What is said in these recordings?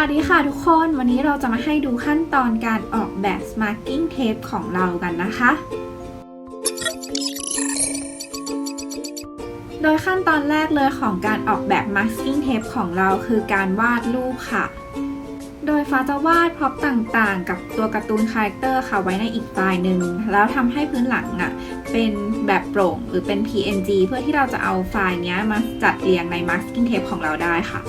วัสดีค่ะทุกคนวันนี้เราจะมาให้ดูขั้นตอนการออกแบบ marking tape ของเรากันนะคะ โดยขั้นตอนแรกเลยของการออกแบบ masking tape ของเราคือการวาดรูปค่ะ โดยฟ้าจะวาดพร็อพต่างๆ กับตัวการ์ตูนคาแรคเตอร์ค่ะไว้ในอีกไฟล์หนึ่งแล้วทำให้พื้นหลังอะเป็นแบบโปร่งหรือเป็น PNG เพื่อที่เราจะเอาไฟล์เนี้ยมาจัดเรียงใน masking tape ของเราได้ค่ะ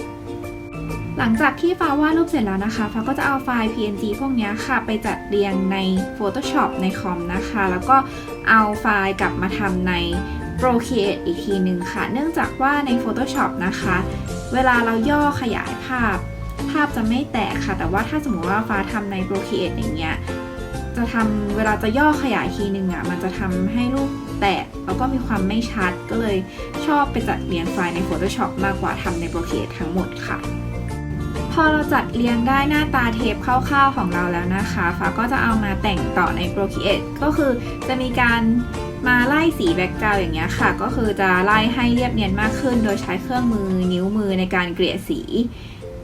หลังจากที่ฟ้าวาดรูปเสร็จแล้วนะคะฟ้าก็จะเอาไฟล์ PNG พวกนี้ค่ะ ไปจัดเรียงใน Photoshop ในคอมนะคะ แล้วก็เอาไฟล์กลับมาทำใน Procreate อีกทีหนึ่งค่ะ เนื่องจากว่าใน Photoshop นะคะ เวลาเราย่อขยายภาพ ภาพจะไม่แตกค่ะ แต่ว่าถ้าสมมติว่าฟ้าทำใน Procreate อย่างเงี้ยจะทำเวลาจะย่อขยายทีนึงอะมันจะทำให้รูปแตกแล้วก็มีความไม่ชัดก็เลยชอบไปจัดเรียงไฟล์ใน Photoshop มากกว่าทำใน Procreate ทั้งหมดค่ะ อเราจัดเรียงได้หน้าตาเทปคร่าวๆของเราแล้วนะคะฟ้าก็จะเอามาแต่งต่อใน Procreate ก็คือจะมีการมาไล่สีแบ็กกราวอย่างเงี้ยค่ะ ก็คือจะไล่ให้เรียบเนียนมากขึ้น โดยใช้เครื่องมือนิ้วมือในการเกลี่ยสี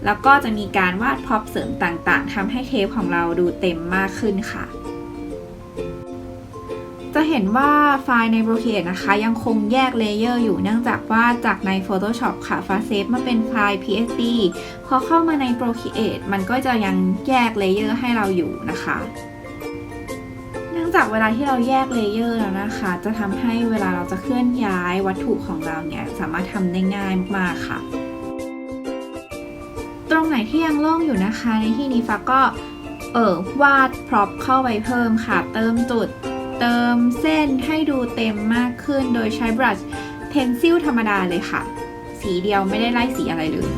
แล้วก็จะมีการวาดพร็อพเสริมต่างๆทำให้เทปของเราดูเต็มมากขึ้นค่ะ จะเห็นว่าไฟล์ใน Procreate นะคะ ยังคงแยกเลเยอร์อยู่เนื่องจากว่าจากใน Photoshop ค่ะฟ้าเซฟมาเป็นไฟล์ PSD พอเข้ามาใน Procreate มันก็จะยังแยกเลเยอร์ให้เราอยู่นะคะ เนื่องจากเวลาที่เราแยกเลเยอร์แล้วนะคะ จะทำให้เวลาเราจะเคลื่อนย้ายวัตถุของเราเนี่ยสามารถทำได้ง่ายมากๆค่ะ ตรงไหนที่ยังโล่งอยู่นะคะ ในที่นี้ฟ้าก็เออวาดพร็อพเข้าไปเพิ่มค่ะ เติมจุด เติมเส้นให้ดูเต็มมากขึ้น โดยใช้บรัชเพนซิลธรรมดาเลยค่ะ สีเดียวไม่ได้ไล่สีอะไรเลย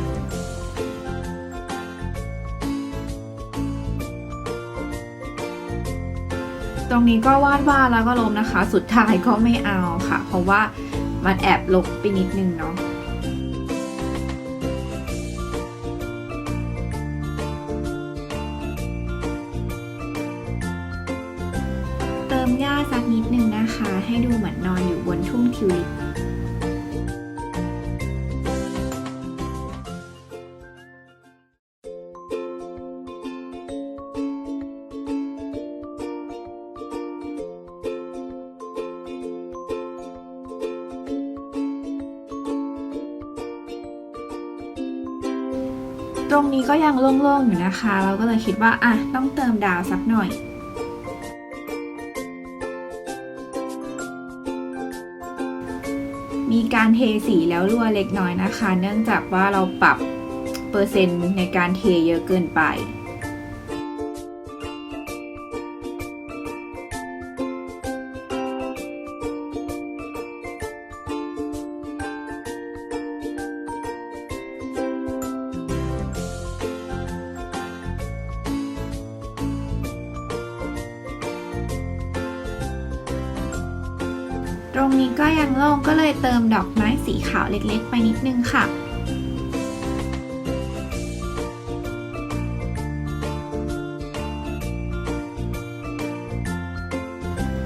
ตรงนี้ก็วาดวาดแล้วก็ลบนะคะ สุดท้ายก็ไม่เอาค่ะ เพราะว่ามันแอบลบไปนิดนึงเนาะ หญ้าสักนิดนึงนะคะ ให้ดูเหมือนนอนอยู่บนทุ่งทิวลิปตรงนี้ก็ยังโล่งๆอยู่นะคะ เราก็เลยคิดว่าอะต้องเติมดาวสักหน่อย มีการเทสีแล้วรั่วเล็กน้อยนะคะ เนื่องจากว่าเราปรับเปอร์เซ็นต์ในการเทเยอะเกินไป ตรงนี้ก็ยังโล่งก็เลยเติมดอกไม้สีขาวเล็กๆ ไปนิดนึงค่ะ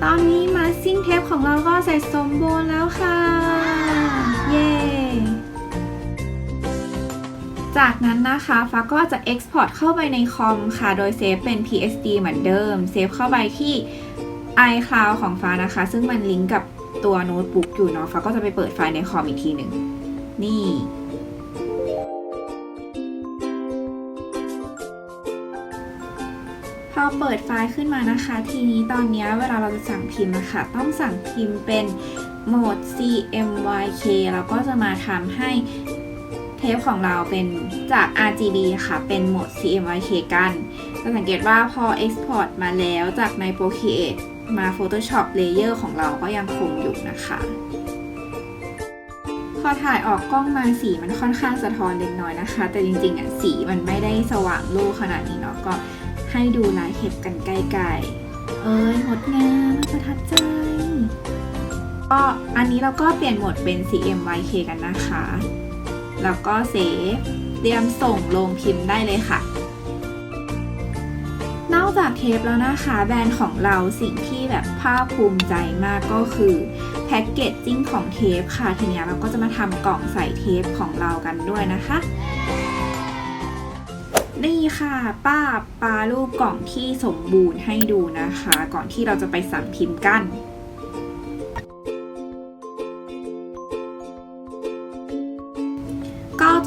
ตอนนี้มาซิ่งเทปของเราก็เสร็จสมบูรณ์แล้วค่ะ เย้ จากนั้นนะคะฟ้าก็จะ Export เข้าไปในคอมค่ะ โดยเซฟเป็น PSD เหมือนเดิม เซฟเข้าไปที่ iCloud ของฟ้านะคะ ซึ่งมันลิงก์กับ ตัวโน้ตบุ๊กอยู่เนาะฟ้าก็จะไปเปิดไฟล์ในคอมอีกทีหนึ่งนี่พอเปิดไฟล์ขึ้นมานะคะ ทีนี้ตอนนี้เวลาเราจะสั่งพิมพ์นะคะต้องสั่งพิมพ์เป็นโหมด CMYK แล้วก็จะมาทำให้ เทปของเราเป็นจาก RGB ค่ะ เป็นโหมด CMYK กัน จะสังเกตว่าพอ Export มาแล้วจากใน Procreate มา Photoshop Layer ของเราก็ยังคงอยู่นะคะ พอถ่ายออกกล้องมาสีมันค่อนข้างสะท้อนเล็กน้อยนะคะ แต่จริงๆอะสีมันไม่ได้สว่างโล่ขนาดนี้เนาะก็ให้ดูลายเห็บกันใกล้ๆ เอ้ยงดงามประทับใจก็อันนี้เราก็เปลี่ยนโหมดเป็น CMYK กันนะคะ แล้วก็เซฟเตรียมส่งลงพิมพ์ได้เลยค่ะ นอกจากเทปแล้วนะคะแบรนด์ของเราสิ่งที่แบบภาคภูมิใจมากก็คือแพ็กเกจจิ้งของเทปค่ะทีนี้เราก็จะมาทำกล่องใส่เทปของเรากันด้วยนะคะนี่ค่ะ ป้าปารูปกล่องที่สมบูรณ์ให้ดูนะคะ ก่อนที่เราจะไปสั่งพิมพ์กัน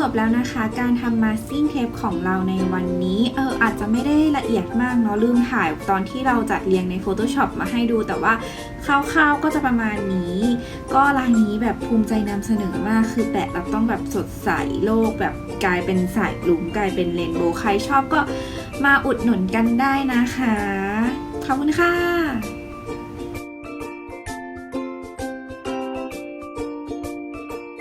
จบแล้วนะคะการทำมาสกิ้งเทปของเราในวันนี้ เอออาจจะไม่ได้ละเอียดมากเนาะลืมถ่ายตอนที่เราจัดเรียงใน Photoshop มาให้ดูแต่ว่าคร่าวๆก็จะประมาณนี้ ก็ลายนี้แบบภูมิใจนำเสนอมากคือแปะเราต้องแบบสดใสโลกแบบกลายเป็นสายลุงกลายเป็นเรนโบว์ใครชอบก็มาอุดหนุนกันได้นะคะ ขอบคุณค่ะ